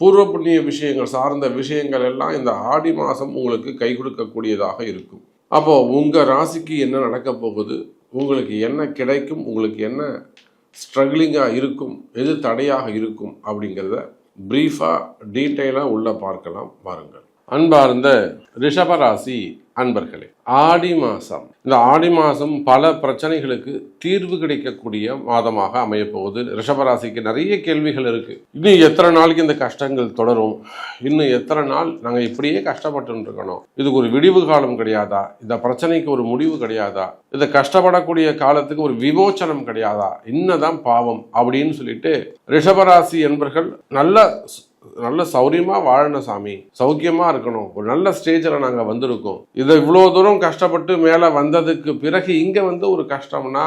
பூர்வ புண்ணிய விஷயங்கள் சார்ந்த விஷயங்கள் எல்லாம் இந்த ஆடி மாதம் உங்களுக்கு கை கொடுக்கக்கூடியதாக இருக்கும். அப்போ உங்கள் ராசிக்கு என்ன நடக்க போகுது? உங்களுக்கு என்ன கிடைக்கும்? உங்களுக்கு என்ன ஸ்ட்ரகிளிங்காக இருக்கும்? எது தடையாக இருக்கும்? அப்படிங்கிறத ப்ரீஃபாக டீட்டெயிலாக உள்ளே பார்க்கலாம். பாருங்கள் அன்பார்ந்த ரிஷபராசி அன்பர்களே ஆடி மாதம் இந்த ஆடி மாதம் பல பிரச்சனைகளுக்கு தீர்வு கிடைக்கக்கூடிய மாதமாக அமையப்போகுது. ரிஷபராசிக்கு நிறைய கேள்விகள் இருக்கு. இன்னும் எத்தனை நாளைக்கு இந்த கஷ்டங்கள் தொடரும்? இன்னும் எத்தனை நாள் நாங்கள் இப்படியே கஷ்டப்பட்டு இருக்கணும்? இதுக்கு ஒரு விடிவு காலம் கிடையாதா? இந்த பிரச்சனைக்கு ஒரு முடிவு கிடையாதா? இந்த கஷ்டப்படக்கூடிய காலத்துக்கு ஒரு விமோச்சனம் கிடையாதா? என்னதான் பாவம் அப்படின்னு சொல்லிட்டு ரிஷபராசி என்பர்கள் நல்ல நல்ல சௌரியமா வாழணும் சாமி. சௌக்கியமா இருக்கணும். ஒரு நல்ல ஸ்டேஜில் நாங்கள் வந்திருக்கோம். இதை இவ்வளோ தூரம் கஷ்டப்பட்டு மேலே வந்ததுக்கு பிறகு இங்கே வந்து ஒரு கஷ்டம்னா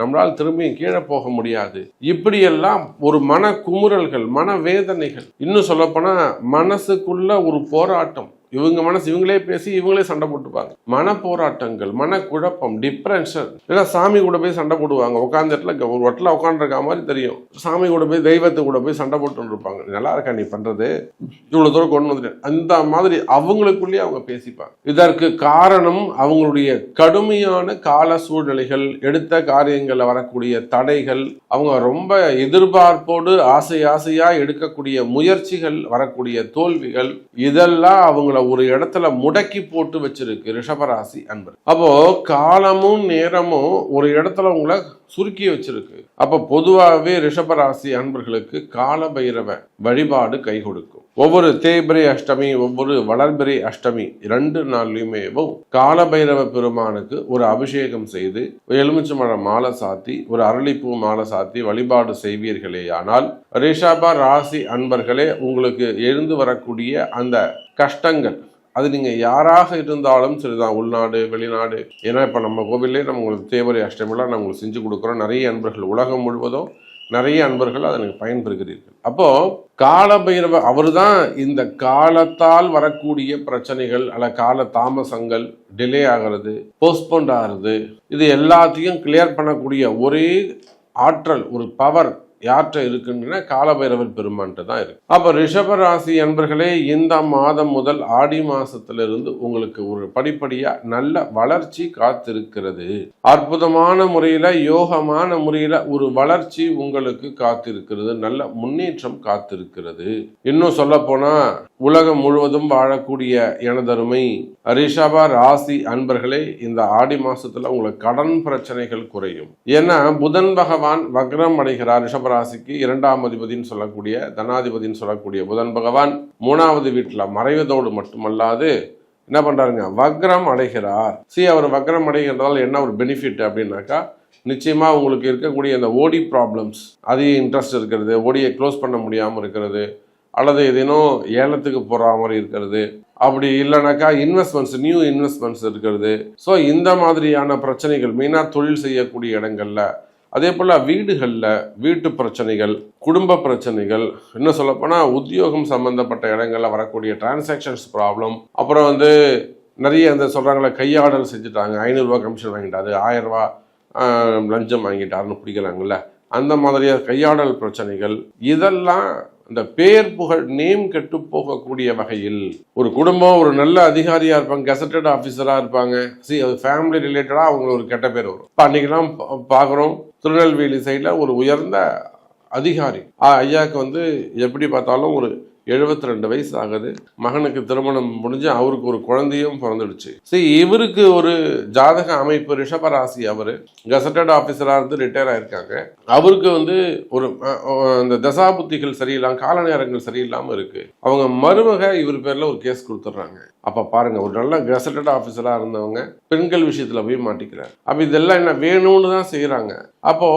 நம்மளால் திரும்பியும் கீழே போக முடியாது. இப்படியெல்லாம் ஒரு மன குமுறல்கள் மன வேதனைகள் இன்னும் சொல்லப்போனால் மனசுக்குள்ள ஒரு போராட்டம். இவங்க மனசு இவங்களே பேசி இவங்களே சண்டை போட்டுப்பாங்க. மன போராட்டங்கள் மன குழப்பம் டிப்ரெஷன் இல்லை சாமி கூட போய் சண்டை போடுவாங்க. உட்காந்த இடத்துல ஒரு வட்டில் உட்காந்துருக்க மாதிரி தெரியும். சாமி கூட போய் தெய்வத்து கூட போய் சண்டை போட்டு இருப்பாங்க. நல்லா இருக்கா நீ பண்ணுறது இவ்வளோ தூரம் கொண்டு வந்துட்டேன். அந்த மாதிரி அவங்களுக்குள்ளேயே அவங்க பேசிப்பாங்க. இதற்கு காரணம் அவங்களுடைய கடுமையான கால சூழ்நிலைகள் எடுத்த காரியங்களில் வரக்கூடிய தடைகள் அவங்க ரொம்ப எதிர்பார்ப்போடு ஆசை ஆசையாக எடுக்கக்கூடிய முயற்சிகள் வரக்கூடிய தோல்விகள் இதெல்லாம் அவங்கள ஒரு இடத்துல முடக்கி போட்டு வச்சிருக்கு ரிஷபராசி அன்பர் அப்போ காலமும் நேரமும் ஒரு இடத்துல உங்களை சுருக்கி வச்சிருக்கு. அப்ப பொதுவாகவே ரிஷபராசி அன்பர்களுக்கு கால பைரவ வழிபாடு கை கொடுக்கும். ஒவ்வொரு தேய்பிரை அஷ்டமி ஒவ்வொரு வளர்பிரை அஷ்டமி ரெண்டு நாள்லையுமேவும் கால பைரவ பெருமானுக்கு ஒரு அபிஷேகம் செய்து எலுமிச்சம்பழம் மாலை சாத்தி ஒரு அரளிப்பூ மாலை சாத்தி வழிபாடு செய்வீர்களேயானால் ரிஷப ராசி அன்பர்களே உங்களுக்கு எழுந்து வரக்கூடிய அந்த கஷ்டங்கள் அது நீங்கள் யாராக இருந்தாலும் சரிதான். உள்நாடு வெளிநாடு. ஏன்னா இப்போ நம்ம கோவிலே நம்ம உங்களுக்கு தேவரை அஷ்டமிலாம் நம்ம உங்களுக்கு செஞ்சு கொடுக்குறோம். நிறைய அன்பர்கள் உலகம் முழுவதும் நிறைய அன்பர்கள் அதனுக்கு பயன்பெறுகிறீர்கள். அப்போ காலபைரவ அவர் தான் இந்த காலத்தால் வரக்கூடிய பிரச்சனைகள் அல்ல கால தாமசங்கள் டிலே ஆகிறது போஸ்ட்போண்ட் ஆகிறது இது எல்லாத்தையும் கிளியர் பண்ணக்கூடிய ஒரே ஆற்றல் ஒரு பவர் யார்கிட்ட இருக்குன்னா காலபைரவர் பெருமான்ட்டு தான் இருக்கு. அப்ப ரிஷப ராசி என்பர்களே இந்த மாதம் முதல் ஆடி மாசத்திலிருந்து உங்களுக்கு ஒரு படிப்படியா நல்ல வளர்ச்சி காத்திருக்கிறது. அற்புதமான முறையில யோகமான முறையில ஒரு வளர்ச்சி உங்களுக்கு காத்திருக்கிறது. நல்ல முன்னேற்றம் காத்திருக்கிறது. இன்னும் சொல்ல போனா உலகம் முழுவதும் வாழக்கூடிய எனதருமை ரிஷப ராசி அன்பர்களே இந்த ஆடி மாசத்துல உங்களுக்கு கடன் பிரச்சனைகள் குறையும். ஏன்னா புதன் பகவான் வக்ரம் அடைகிறார். ராசிக்கு இரண்டாம் அதிபதினு சொல்லக்கூடிய தனாதிபதினு சொல்லக்கூடிய புதன் பகவான் மூணாவது வீட்டில் மறைவதோடு மட்டுமல்லாது என்ன பண்ணுறாருங்க வக்ரம் அடைகிறார். சி அவர் வக்ரம் அடைகிறதால என்ன ஒரு பெனிஃபிட் அப்படின்னாக்கா நிச்சயமாக உங்களுக்கு இருக்கக்கூடிய இந்த ஓடி ப்ராப்ளம்ஸ் அதிக இன்ட்ரெஸ்ட் இருக்கிறது ஓடியை க்ளோஸ் பண்ண முடியாமல் இருக்கிறது அல்லது ஏதேனும் ஏலத்துக்கு போகிற மாதிரி இருக்கிறது. அப்படி இல்லைனாக்கா இன்வெஸ்ட்மெண்ட்ஸ் நியூ இன்வெஸ்ட்மெண்ட்ஸ் இருக்கிறது. ஸோ இந்த மாதிரியான பிரச்சனைகள் மெயினாக தொழில் செய்யக்கூடிய இடங்களில் அதே போல் வீடுகளில் வீட்டு பிரச்சனைகள் குடும்ப பிரச்சனைகள் இன்னும் சொல்லப்போனால் உத்தியோகம் சம்பந்தப்பட்ட இடங்களில் வரக்கூடிய டிரான்சாக்ஷன்ஸ் ப்ராப்ளம் அப்புறம் வந்து நிறைய அந்த சொல்கிறாங்களே கையாடல் செஞ்சுட்டாங்க. ஐநூறுரூவா கமிஷன் வாங்கிட்டாரு ஆயிரரூவா லஞ்சம் வாங்கிட்டாருன்னு பிடிக்கிறாங்கல்ல அந்த மாதிரியான கையாடல் பிரச்சனைகள் இதெல்லாம் இந்த பேர் புகழ் நேம் கெட்டு போகக்கூடிய வகையில் ஒரு குடும்பம் ஒரு நல்ல அதிகாரியாக இருப்பாங்க கெசட்டட் ஆஃபீஸராக இருப்பாங்க. சி அது ஃபேமிலி ரிலேட்டடாக அவங்களுக்கு ஒரு கெட்ட பேர் வரும். இப்போ அன்றைக்கெல்லாம் பா- பார்க்குறோம் திருநெல்வேலி சைடில் ஒரு உயர்ந்த அதிகாரி. ஆ, ஐயாவுக்கு வந்து எப்படி பார்த்தாலும் ஒரு 72 ரெண்டு வயசு ஆகுது மகனுக்கு திருமணம் முடிஞ்சு அவருக்கு ஒரு குழந்தையும் பிறந்துடுச்சு. சரி இவருக்கு ஒரு ஜாதக அமைப்பு ரிஷபராசி அவர். கெசட்டட் ஆஃபீஸராக இருந்து ரிட்டையர் ஆயிருக்காங்க. அவருக்கு வந்து ஒரு அந்த தசாபுத்திகள் சரியில்லாம கால நேரங்கள் சரியில்லாமல் இருக்கு. அவங்க மருமக இவர் பேர்ல ஒரு கேஸ் கொடுத்துட்றாங்க. அப்ப பாருங்க ஒரு நல்ல கசட்டட் ஆஃபீஸராக இருந்தவங்க பெண்கள் விஷயத்துல போய் மாட்டிக்கிறார். அப்ப இதெல்லாம் என்ன வேணும்னு தான் செய்யறாங்க அப்போ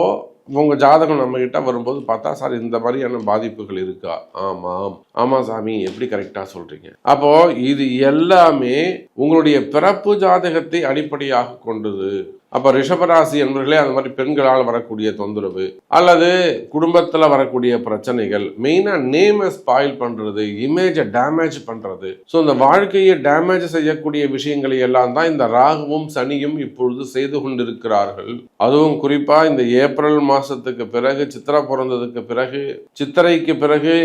உங்க ஜாதகம் நம்ம கிட்ட வரும்போது பார்த்தா சார் இந்த மாதிரியான பாதிப்புகள் இருக்கா? ஆமாம். ஆமா சாமி எப்படி கரெக்டா சொல்றீங்க? அப்போ இது எல்லாமே உங்களுடைய பிறப்பு ஜாதகத்தை அடிப்படையாக கொண்டது. அப்ப ரிஷபராசி என்பர்களே அந்த மாதிரி பெண்களால் வரக்கூடிய தொந்தரவு அல்லது குடும்பத்துல வரக்கூடிய பிரச்சனைகள் மெயினா நேமை ஸ்பாயில் பண்றது இமேஜை டேமேஜ் பண்றது. ஸோ இந்த வாழ்க்கையை டேமேஜ் செய்யக்கூடிய விஷயங்களை எல்லாம் தான் இந்த ராகுவும் சனியும் இப்பொழுது செய்து கொண்டிருக்கிறார்கள். அதுவும் குறிப்பா இந்த ஏப்ரல் மாசத்துக்கு பிறகு சித்திரை பிறந்ததுக்கு பிறகு சித்திரைக்கு பிறகு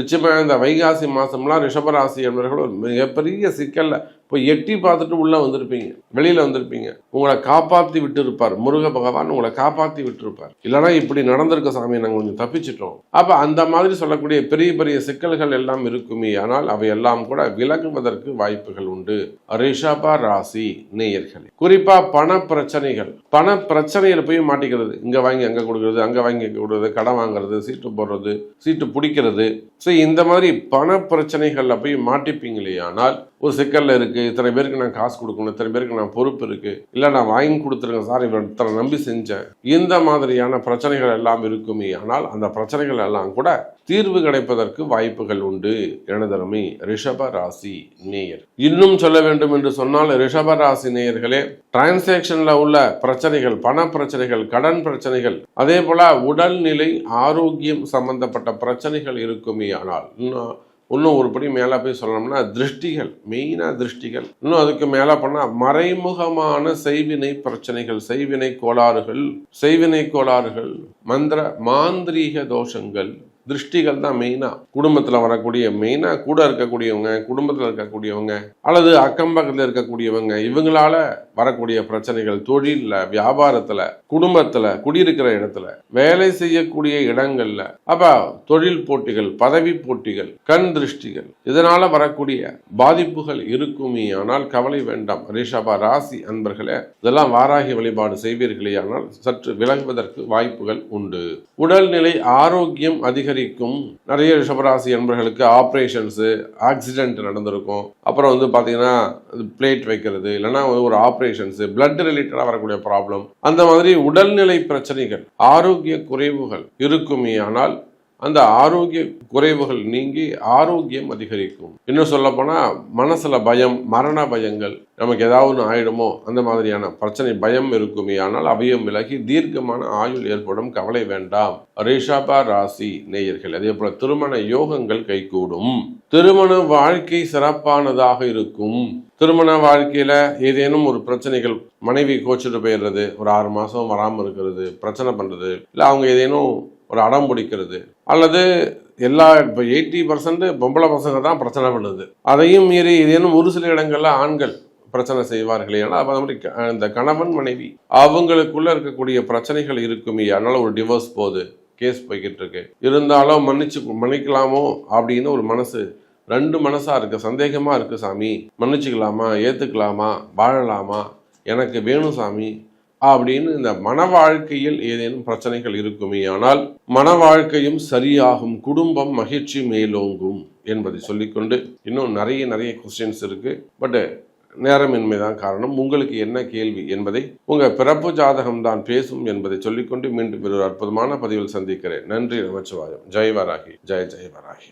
நிச்சயமா இந்த வைகாசி மாசம்லாம் ரிஷபராசி என்பவர்கள் ஒரு மிகப்பெரிய சிக்கல்ல இப்போ எட்டி பார்த்துட்டு உள்ள வந்திருப்பீங்க வெளியில வந்திருப்பீங்க. உங்களை காப்பாத்தி விட்டு இருப்பார் முருக பகவான் உங்களை காப்பாத்தி விட்டு இருப்பார் இல்லைன்னா இப்படி நடந்திருக்க சாமி நாங்கள் கொஞ்சம் தப்பிச்சிட்டோம். அப்ப அந்த மாதிரி சொல்லக்கூடிய பெரிய பெரிய சிக்கல்கள் எல்லாம் இருக்குமே. ஆனால் அவை எல்லாம் கூட விலகுவதற்கு வாய்ப்புகள் உண்டு. ரிஷப ராசி நேயர்களே. குறிப்பா பண பிரச்சனைகள் பண பிரச்சனையில போய் மாட்டிக்கிறது. இங்க வாங்கி அங்க கொடுக்கறது அங்க வாங்கி இங்க கொடுக்கறது கடன் வாங்குறது சீட்டு போடுறது சீட்டு பிடிக்கிறது. ஸோ இந்த மாதிரி பண பிரச்சனைகள்ல போய் மாட்டிப்பீங்களே. ஆனால் ஒரு சிக்கல்ல இருக்கு. இத்தனை பேருக்கு நான் காசு கொடுக்கணும் இத்தனை பேருக்கு நான் பொறுப்பு இருக்கு. இல்ல நான் வாங்கி கொடுத்துருக்கேன் சார் இவரை நம்பி செஞ்சேன். இந்த மாதிரியான பிரச்சனைகள் எல்லாம் இருக்குமே. ஆனால் அந்த பிரச்சனைகள் எல்லாம் கூட தீர்வு கிடைப்பதற்கு வாய்ப்புகள் உண்டு. எனதருமை ரிஷப ராசி நேயர். இன்னும் சொல்ல வேண்டும் என்று சொன்னால் ரிஷப ராசி நேயர்களே டிரான்சாக்ஷன்ல உள்ள பிரச்சனைகள் பண பிரச்சனைகள் கடன் பிரச்சனைகள் அதே போல உடல்நிலை ஆரோக்கியம் சம்பந்தப்பட்ட பிரச்சனைகள் இருக்குமே. ஆனால் இன்னும் ஒருபடி மேலே போய் சொல்லணும்னா திருஷ்டிகள் மெயினாக திருஷ்டிகள். இன்னும் அதுக்கு மேலே பண்ணால் மறைமுகமான செய்வினை பிரச்சனைகள் செய்வினை கோளாறுகள் செய்வினை கோளாறுகள் மந்திர மாந்திரீக தோஷங்கள். திருஷ்டிகள் தான் மெயினாக குடும்பத்தில் வரக்கூடிய மெயினாக கூட இருக்கக்கூடியவங்க குடும்பத்தில் இருக்கக்கூடியவங்க அல்லது அக்கம்பக்கத்தில் இருக்கக்கூடியவங்க இவங்களால வரக்கூடிய பிரச்சனைகள் தொழிலில் வியாபாரத்தில் குடும்பத்தில் குடியிருக்கிற இடத்துல வேலை செய்யக்கூடிய இடங்கள்ல அப்ப தொழில் போட்டிகள் பதவி போட்டிகள் கண் திருஷ்டிகள் இதனால வரக்கூடிய பாதிப்புகள் இருக்குமே. ஆனால் கவலை வேண்டாம். ரிஷபா ராசி அன்பர்களே இதெல்லாம் வாராகி வழிபாடு செய்வீர்களே. ஆனால் சற்று விலகுவதற்கு வாய்ப்புகள் உண்டு. உடல்நிலை ஆரோக்கியம் அதிகரி அதிகரிக்கும். நிறைய ரிஷபராசி அன்பர்களுக்கு ஆப்ரேஷன்ஸு ஆக்சிடென்ட் நடந்திருக்கும். அப்புறம் வந்து பார்த்தீங்கன்னா பிளேட் வைக்கிறது இல்லைன்னா ஒரு ஆப்ரேஷன்ஸு பிளட் ரிலேட்டடாக வரக்கூடிய ப்ராப்ளம் அந்த மாதிரி உடல்நிலை பிரச்சனைகள் ஆரோக்கிய குறைவுகள் இருக்குமே. ஆனால் அந்த ஆரோக்கிய குறைவுகள் நீங்கி ஆரோக்கியம் அதிகரிக்கும். இன்னும் சொல்ல மனசில் பயம் மரண பயங்கள் நமக்கு ஏதாவது ஒன்று ஆயிடுமோ அந்த மாதிரியான பிரச்சனை பயம் இருக்குமே ஆனால் அவையும் விலகி தீர்க்கமான ஆயுள் ஏற்படும் கவலை வேண்டாம். ரிஷபா ராசி நேயர்கள் அதே போல திருமண யோகங்கள் கைகூடும். திருமண வாழ்க்கை சிறப்பானதாக இருக்கும். திருமண வாழ்க்கையில ஏதேனும் ஒரு பிரச்சனைகள் மனைவி கோச்சிட்டு போயிடுறது ஒரு ஆறு மாசம் வராமல் இருக்கிறது பிரச்சனை பண்றது இல்லை அவங்க ஏதேனும் ஒரு அடம் பிடிக்கிறது. அல்லது எல்லா இப்போ எயிட்டி பர்சன்ட் பொம்பளை பசங்க தான் பிரச்சனை பண்ணுது. அதையும் மீறி ஏதேனும் ஒரு சில இடங்களில் ஆண்கள் பிரச்சனை செய்வார்கள் ஏன்னா அப்ப மாதிரி க- இந்த கணவன் மனைவி அவங்களுக்குள்ள இருக்கக்கூடிய பிரச்சனைகள் இருக்குமே அதனால ஒரு டிவோர்ஸ் போகுது கேஸ் போய்கிட்டு இருக்கு. இருந்தாலும் மன்னிச்சு மன்னிக்கலாமோ அப்படின்னு ஒரு மனசு ரெண்டு மனசா இருக்கு. சந்தேகமா இருக்கு சாமி. மன்னிச்சுக்கலாமா? ஏத்துக்கலாமா? வாழலாமா? எனக்கு வேணும் சாமி. அப்படின்னு இந்த மன வாழ்க்கையில் ஏதேனும் பிரச்சனைகள் இருக்குமே ஆனால் மன வாழ்க்கையும் சரியாகும் குடும்பம் மகிழ்ச்சி மேலோங்கும் என்பதை சொல்லிக்கொண்டு இன்னும் நிறைய நிறைய கொஸ்டின்ஸ் இருக்கு. பட் நேரமின்மை தான் காரணம். உங்களுக்கு என்ன கேள்வி என்பதை உங்க பிறப்பு ஜாதகம் தான் பேசும் என்பதை சொல்லிக்கொண்டு மீண்டும் ஒரு அற்புதமான பதிவில் சந்திக்கிறேன். நன்றி நமச்சிவாயம். ஜெய் வராகி ஜெய ஜெய வராகி